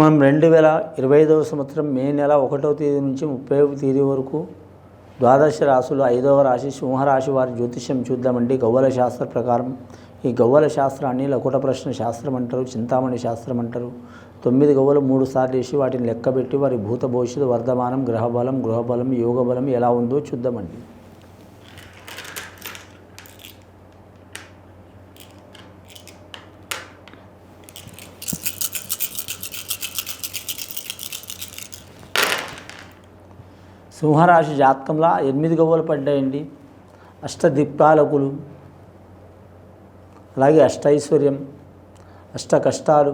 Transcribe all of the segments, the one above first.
మనం రెండు వేల ఇరవై ఐదవ సంవత్సరం మే నెల ఒకటవ తేదీ నుంచి ముప్పై తేదీ వరకు ద్వాదశ రాశులు ఐదవ రాశి సింహరాశి వారి జ్యోతిష్యం చూద్దామండి. గవ్వల శాస్త్ర ప్రకారం ఈ గవ్వల శాస్త్రాన్ని లకుట ప్రశ్న శాస్త్రం అంటారు చింతామణి శాస్త్రం అంటారు. తొమ్మిది గవ్వలు మూడు సార్లు వేసి వాటిని లెక్కబెట్టి వారి భూత భవిష్యత్తు వర్ధమానం గ్రహబలం గృహబలం యోగబలం ఎలా ఉందో చూద్దామండి. సింహరాశి జాతకంలో ఎనిమిది గవ్వలు పడ్డాయండి. అష్టదిక్పాలకులు అలాగే అష్టైశ్వర్యం అష్ట కష్టాలు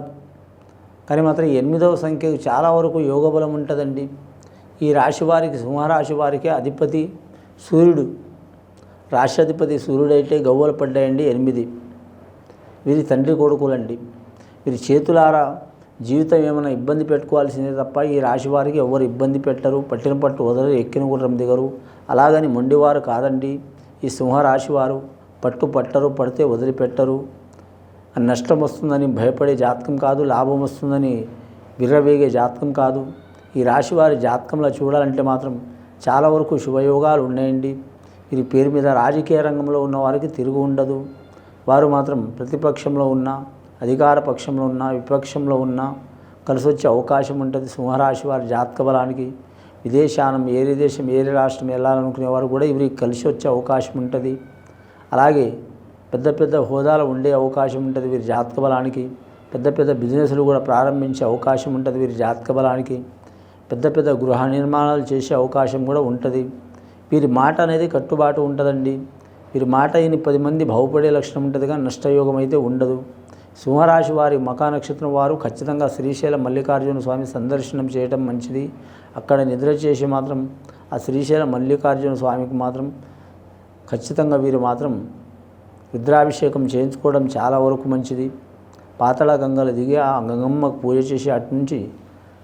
కానీ మాత్రం ఎనిమిదవ సంఖ్యకు చాలా వరకు యోగ బలం ఉంటుందండి. ఈ రాశి వారికి సింహరాశి వారికి అధిపతి సూర్యుడు. రాష్ట్రాధిపతి సూర్యుడైతే గవ్వలు పడ్డాయండి ఎనిమిది. వీరి తండ్రి కొడుకులండి. వీరి చేతులారా జీవితం ఏమైనా ఇబ్బంది పెట్టుకోవాల్సిందే తప్ప ఈ రాశి వారికి ఎవరు ఇబ్బంది పెట్టరు. పట్టిన పట్టు వదలరు ఎక్కిన గుర్రం దిగరు. అలాగని మొండివారు కాదండి. ఈ సింహరాశి వారు పట్టు పట్టరు పడితే వదిలిపెట్టరు. నష్టం వస్తుందని భయపడే జాతకం కాదు లాభం వస్తుందని విర్రవేగే జాతకం కాదు. ఈ రాశి వారి జాతకంలో చూడాలంటే మాత్రం చాలా వరకు శుభయోగాలు ఉన్నాయండి. వీరి పేరు మీద రాజకీయ రంగంలో ఉన్న వారికి తిరుగు ఉండదు. వారు మాత్రం ప్రతిపక్షంలో ఉన్న అధికార పక్షంలో ఉన్న విపక్షంలో ఉన్నా కలిసి వచ్చే అవకాశం ఉంటుంది. సింహరాశి వారి జాతక బలానికి విదేశానం ఏరే దేశం ఏరే రాష్ట్రం వెళ్ళాలనుకునే వారు కూడా వీరికి కలిసి వచ్చే అవకాశం ఉంటుంది. అలాగే పెద్ద పెద్ద హోదాలో ఉండే అవకాశం ఉంటుంది వీరి జాతక బలానికి. పెద్ద పెద్ద బిజినెస్లు కూడా ప్రారంభించే అవకాశం ఉంటుంది వీరి జాతక బలానికి. పెద్ద పెద్ద గృహ నిర్మాణాలు చేసే అవకాశం కూడా ఉంటుంది. వీరి మాట అనేది కట్టుబాటు ఉంటుందండి. వీరి మాట అయిన పది మంది బాగుపడే లక్షణం ఉంటుంది కానీ నష్టయోగం అయితే ఉండదు. సింహరాశి వారి మకా నక్షత్రం వారు ఖచ్చితంగా శ్రీశైల మల్లికార్జున స్వామి సందర్శనం చేయటం మంచిది. అక్కడ నిద్ర చేసి మాత్రం ఆ శ్రీశైల మల్లికార్జున స్వామికి మాత్రం ఖచ్చితంగా వీరు మాత్రం రుద్రాభిషేకం చేయించుకోవడం చాలా వరకు మంచిది. పాతళ గంగలు దిగి ఆ గంగమ్మకు పూజ చేసి అటు నుంచి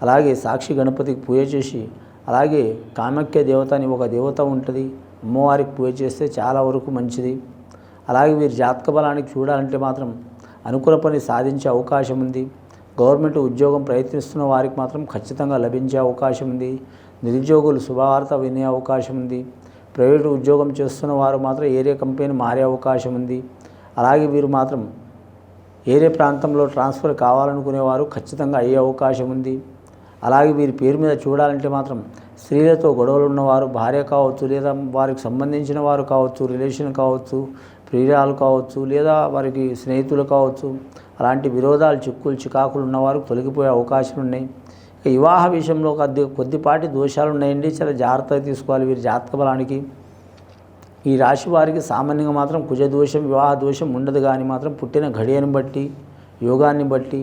అలాగే సాక్షి గణపతికి పూజ చేసి అలాగే కామక్య దేవత అని ఒక దేవత ఉంటుంది. అమ్మవారికి పూజ చేస్తే చాలా వరకు మంచిది. అలాగే వీరి జాతక బలానికి చూడాలంటే మాత్రం అనుకూల పని సాధించే అవకాశం ఉంది. గవర్నమెంట్ ఉద్యోగం ప్రయత్నిస్తున్న వారికి మాత్రం ఖచ్చితంగా లభించే అవకాశం ఉంది. నిరుద్యోగులు శుభవార్త వినే అవకాశం ఉంది. ప్రైవేటు ఉద్యోగం చేస్తున్న వారు మాత్రం ఏరియా కంపెనీ మారే అవకాశం ఉంది. అలాగే వీరు మాత్రం ఏరే ప్రాంతంలో ట్రాన్స్ఫర్ కావాలనుకునేవారు ఖచ్చితంగా అయ్యే అవకాశం ఉంది. అలాగే వీరి పేరు మీద చూడాలంటే మాత్రం స్త్రీలతో గొడవలు ఉన్నవారు భార్య కావచ్చు లేదా వారికి సంబంధించిన వారు కావచ్చు రిలేషన్ కావచ్చు ప్రియురాలు కావచ్చు లేదా వారికి స్నేహితులు కావచ్చు అలాంటి విరోధాలు చిక్కులు చికాకులు ఉన్నవారు తొలగిపోయే అవకాశాలు ఉన్నాయి. ఇక వివాహ విషయంలో కొద్ది కొద్దిపాటి దోషాలు ఉన్నాయండి. చాలా జాగ్రత్తగా తీసుకోవాలి వీరి జాతక బలానికి. ఈ రాశి వారికి సామాన్యంగా మాత్రం కుజ దోషం వివాహ దోషం ఉండదు కానీ మాత్రం పుట్టిన ఘడియను బట్టి యోగాన్ని బట్టి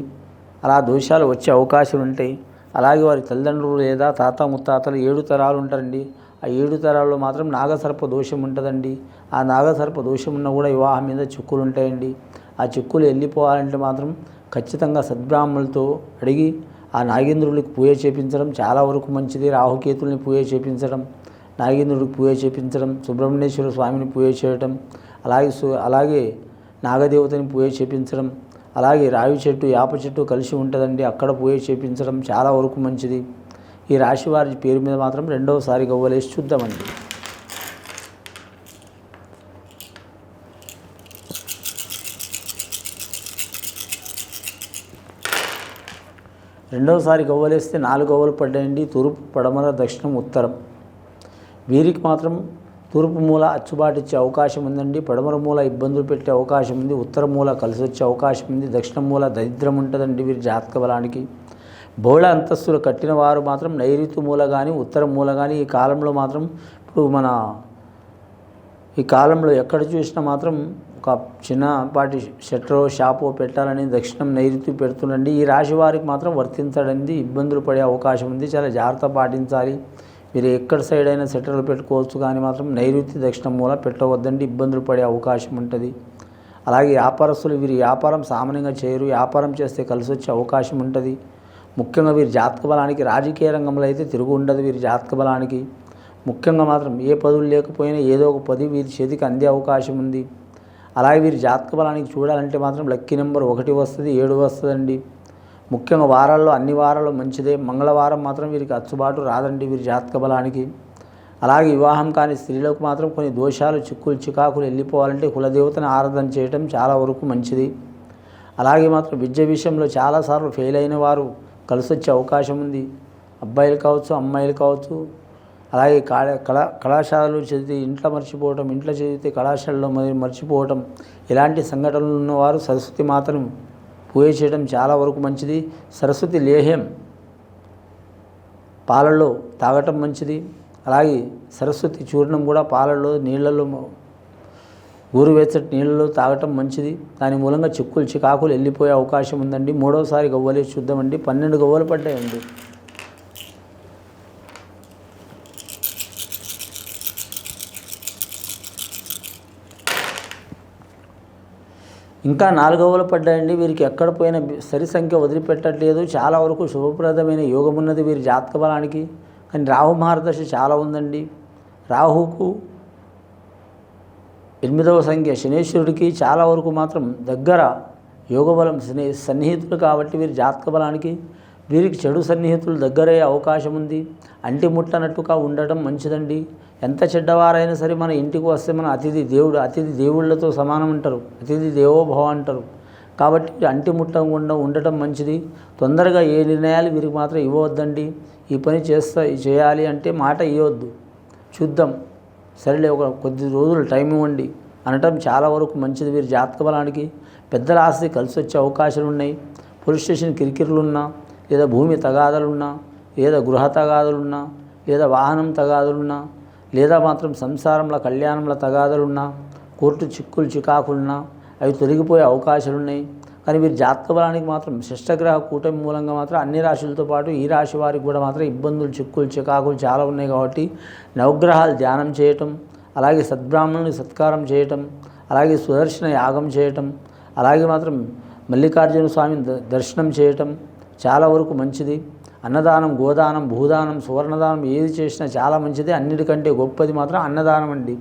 అలా దోషాలు వచ్చే అవకాశాలు ఉంటాయి. అలాగే వారి తల్లిదండ్రులు లేదా తాత ముత్తాతలు ఏడు తరాలు ఉంటారండి. ఆ ఏడు తరాల్లో మాత్రం నాగసర్ప దోషం ఉంటుందండి. ఆ నాగసర్ప దోషం ఉన్న కూడా వివాహం మీద చిక్కులు ఉంటాయండి. ఆ చిక్కులు వెళ్ళిపోవాలంటే మాత్రం ఖచ్చితంగా సద్బ్రాహ్మణులతో అడిగి ఆ నాగేంద్రుడికి పూజ చేపించడం చాలా వరకు మంచిది. రాహుకేతుల్ని పూజ చేపించడం నాగేంద్రుడికి పూజ చేపించడం సుబ్రహ్మణ్యేశ్వర స్వామిని పూజ చేయటం అలాగే సు- అలాగే నాగదేవతని పూజ చేపించడం అలాగే రావి చెట్టు యాప చెట్టు కలిసి ఉంటుందండి. అక్కడ పోయి చేపించడం చాలా వరకు మంచిది. ఈ రాశి వారి పేరు మీద మాత్రం రెండవసారి గవ్వలేసి చూద్దామండి. రెండవసారి గవ్వలేస్తే నాలుగు గవ్వలు పడ్డాయండి. తూర్పు పడమర దక్షిణం ఉత్తరం. వీరికి మాత్రం తూర్పు మూల అచ్చుబాటిచ్చే అవకాశం ఉందండి. పడమర మూల ఇబ్బందులు పెట్టే అవకాశం ఉంది. ఉత్తర మూల కలిసి వచ్చే అవకాశం ఉంది. దక్షిణ మూల దరిద్రం ఉంటుందండి వీరి జాతక బలానికి. బహుళ అంతస్తులు కట్టిన వారు మాత్రం నైరుతి మూల కానీ ఉత్తర మూల కానీ ఈ కాలంలో మాత్రం ఇప్పుడు మన ఈ కాలంలో ఎక్కడ చూసినా మాత్రం ఒక చిన్నపాటి షట్టరో షాపో పెట్టాలని దక్షిణం నైరుతి పెడుతుండండి. ఈ రాశి వారికి మాత్రం వర్తించడండి ఇబ్బందులు పడే అవకాశం ఉంది. చాలా జాగ్రత్త పాటించాలి. మీరు ఎక్కడ సైడ్ అయినా సెటర్లు పెట్టుకోవచ్చు కానీ మాత్రం నైరుతి దక్షిణం మూల పెట్టవద్దండి. ఇబ్బందులు పడే అవకాశం ఉంటుంది. అలాగే వ్యాపారస్తులు వీరి వ్యాపారం సామాన్యంగా చేయరు. వ్యాపారం చేస్తే కలిసి వచ్చే అవకాశం ఉంటుంది. ముఖ్యంగా వీరి జాతక బలానికి రాజకీయ రంగంలో అయితే తిరుగు ఉండదు వీరి జాతక బలానికి. ముఖ్యంగా మాత్రం ఏ పదవులు లేకపోయినా ఏదో ఒక పది వీరి చేతికి అందే అవకాశం ఉంది. అలాగే వీరి జాతక బలానికి చూడాలంటే మాత్రం లక్కీ నెంబర్ ఒకటి వస్తుంది ఏడు వస్తుందండి. ముఖ్యంగా వారాల్లో అన్ని వారాల్లో మంచిదే. మంగళవారం మాత్రం వీరికి అచ్చుబాటు రాదండి వీరి జాతక బలానికి. అలాగే వివాహం కాని స్త్రీలకు మాత్రం కొన్ని దోషాలు చిక్కులు చికాకులు వెళ్ళిపోవాలంటే కులదేవతను ఆరాధన చేయటం చాలా వరకు మంచిది. అలాగే మాత్రం విద్య విషయంలో చాలాసార్లు ఫెయిల్ అయిన వారు కలిసి వచ్చే అవకాశం ఉంది. అబ్బాయిలు కావచ్చు అమ్మాయిలు కావచ్చు. అలాగే కళా కళాశాలలు చదివితే ఇంట్లో మర్చిపోవటం ఇంట్లో చదివితే కళాశాలలో మరి మర్చిపోవటం ఇలాంటి సంఘటనలు ఉన్నవారు సరస్వతి మాత్రం పూజ చేయడం చాలా వరకు మంచిది. సరస్వతి లేహ్యం పాలలో తాగటం మంచిది. అలాగే సరస్వతి చూర్ణం కూడా పాలలో నీళ్ళలో ఊరువెచ్చటి నీళ్ళలో తాగటం మంచిది. దాని మూలంగా చిక్కులు చికాకులు వెళ్ళిపోయే అవకాశం ఉందండి. మూడవసారి గవ్వలే చూద్దామండి. పన్నెండు గవ్వలు పడ్డాయండి. ఇంకా నాలుగవలు పడ్డాయండి. వీరికి ఎక్కడ పోయిన సరి సంఖ్య వదిలిపెట్టట్లేదు. చాలా వరకు శుభప్రదమైన యోగం ఉన్నది వీరి జాతక బలానికి. కానీ రాహు మహారదశ చాలా ఉందండి. రాహుకు ఎనిమిదవ సంఖ్య శనేశ్వరుడికి చాలా వరకు మాత్రం దగ్గర యోగబలం స్నే సన్నిహితులు కాబట్టి వీరి జాతక బలానికి వీరికి చెడు సన్నిహితులు దగ్గరయ్యే అవకాశం ఉంది అంటి ముట్టనట్టుగా ఉండటం మంచిదండి. ఎంత చెడ్డవారైనా సరే మన ఇంటికి వస్తే మన అతిథి దేవుడు అతిథి దేవుళ్ళతో సమానం అంటారు అతిథి దేవోభవ అంటారు. కాబట్టి అంటి ముట్టకుండా ఉండటం మంచిది. తొందరగా ఏ నిర్ణయాలు వీరికి మాత్రం ఇవ్వవద్దండి. ఈ పని చేస్తా చేయాలి అంటే మాట ఇవ్వద్దు చూద్దాం. సరేలే ఒక కొద్ది రోజులు టైం ఇవ్వండి. అనటం చాలా వరకు మంచిది వీరి జాతక బలానికి. పెద్దల ఆస్తి కలిసి వచ్చే అవకాశాలు ఉన్నాయి పోలీస్ స్టేషన్ కిరికిరులున్నా లేదా భూమి తగాదలున్నా లేదా గృహ తగాదలున్నా లేదా వాహనం తగాదలున్నా లేదా మాత్రం సంసారంలో కళ్యాణంలో తగాదలున్నా కోర్టు చిక్కులు చికాకులున్నా అవి తొలగిపోయే అవకాశాలున్నాయి. కానీ వీరి జాతక బలానికి మాత్రం శిష్టగ్రహ కూటమి మూలంగా మాత్రం అన్ని రాశులతో పాటు ఈ రాశి వారికి కూడా మాత్రం ఇబ్బందులు చిక్కులు చికాకులు చాలా ఉన్నాయి కాబట్టి నవగ్రహాలు ధ్యానం చేయటం అలాగే సద్బ్రాహ్మణుని సత్కారం చేయటం అలాగే సుదర్శన యాగం చేయటం అలాగే మాత్రం మల్లికార్జున స్వామిని ద- దర్శనం చేయటం చాలా వరకు మంచిది. అన్నదానం గోదానం భూదానం సువర్ణదానం ఏది చేసినా చాలా మంచిది. అన్నిటికంటే గొప్పది మాత్రం అన్నదానం అండి.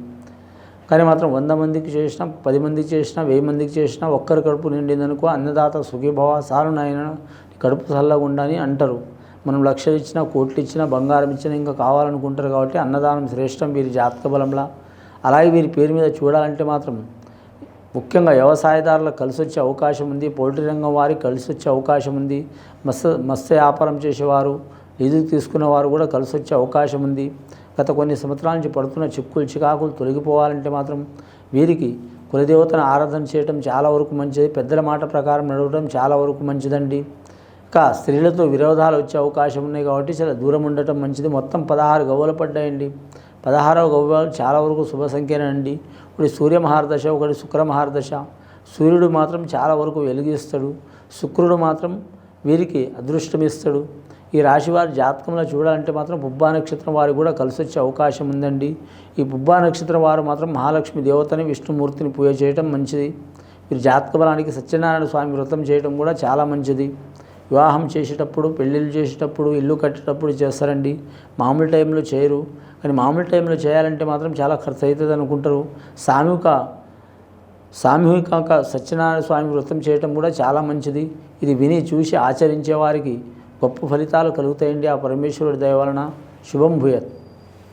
కానీ మాత్రం వంద మందికి చేసినా పది మందికి చేసినా వెయ్యి మందికి చేసినా ఒక్కరి కడుపు నిండిందనుకో అన్నదాత సుఖీభవ సారు నాయన కడుపు చల్లగుండా అని అంటారు. మనం లక్షలు ఇచ్చినా కోట్లు ఇచ్చినా బంగారం ఇచ్చినా ఇంకా కావాలనుకుంటారు కాబట్టి అన్నదానం శ్రేష్టం. వీరి జాతక బలంలా. అలాగే వీరి పేరు మీద చూడాలంటే మాత్రం ముఖ్యంగా వ్యవసాయదారులకు కలిసి వచ్చే అవకాశం ఉంది. పౌల్ట్రీ రంగం వారికి కలిసి వచ్చే అవకాశం ఉంది. మత్స్య మత్స్య వ్యాపారం చేసేవారు లీజుకు తీసుకునేవారు కూడా కలిసి వచ్చే అవకాశం ఉంది. గత కొన్ని సంవత్సరాల నుంచి పడుతున్న చిక్కులు చికాకులు తొలగిపోవాలంటే మాత్రం వీరికి కులదేవతను ఆరాధన చేయటం చాలా వరకు మంచిది. పెద్దల మాట ప్రకారం నడవడం చాలా వరకు మంచిదండి. ఇంకా స్త్రీలతో విరోధాలు వచ్చే అవకాశం ఉన్నాయి కాబట్టి చాలా దూరం ఉండటం మంచిది. మొత్తం పదహారు గవ్వలు పడ్డాయండి. పదహారవ గవ్వాలు చాలా వరకు శుభ సంఖ్యనండి ఒకటి సూర్య మహారదశ ఒకటి శుక్ర మహారదశ. సూర్యుడు మాత్రం చాలా వరకు వెలిగిస్తాడు. శుక్రుడు మాత్రం వీరికి అదృష్టమిస్తాడు ఈ రాశి వారి జాతకంలో చూడాలంటే మాత్రం బుబ్బా నక్షత్రం వారికి కూడా కలిసి వచ్చే అవకాశం ఉందండి. ఈ బుబ్బా నక్షత్రం వారు మాత్రం మహాలక్ష్మి దేవతని విష్ణుమూర్తిని పూజ చేయటం మంచిది. వీరి జాతక బలానికి సత్యనారాయణ స్వామి వ్రతం చేయటం కూడా చాలా మంచిది. వివాహం చేసేటప్పుడు పెళ్ళిళ్ళు చేసేటప్పుడు ఇల్లు కట్టేటప్పుడు చేస్తారండి. మామూలు టైంలో చేయరు. కానీ మామూలు టైంలో చేయాలంటే మాత్రం చాలా ఖర్చు అవుతుంది అనుకుంటారు. సామూహిక సామూహిక సత్యనారాయణ స్వామి వ్రతం చేయటం కూడా చాలా మంచిది. ఇది విని చూసి ఆచరించే వారికి గొప్ప ఫలితాలు కలుగుతాయండి ఆ పరమేశ్వరుడి దయ వలన. శుభం భూయత్.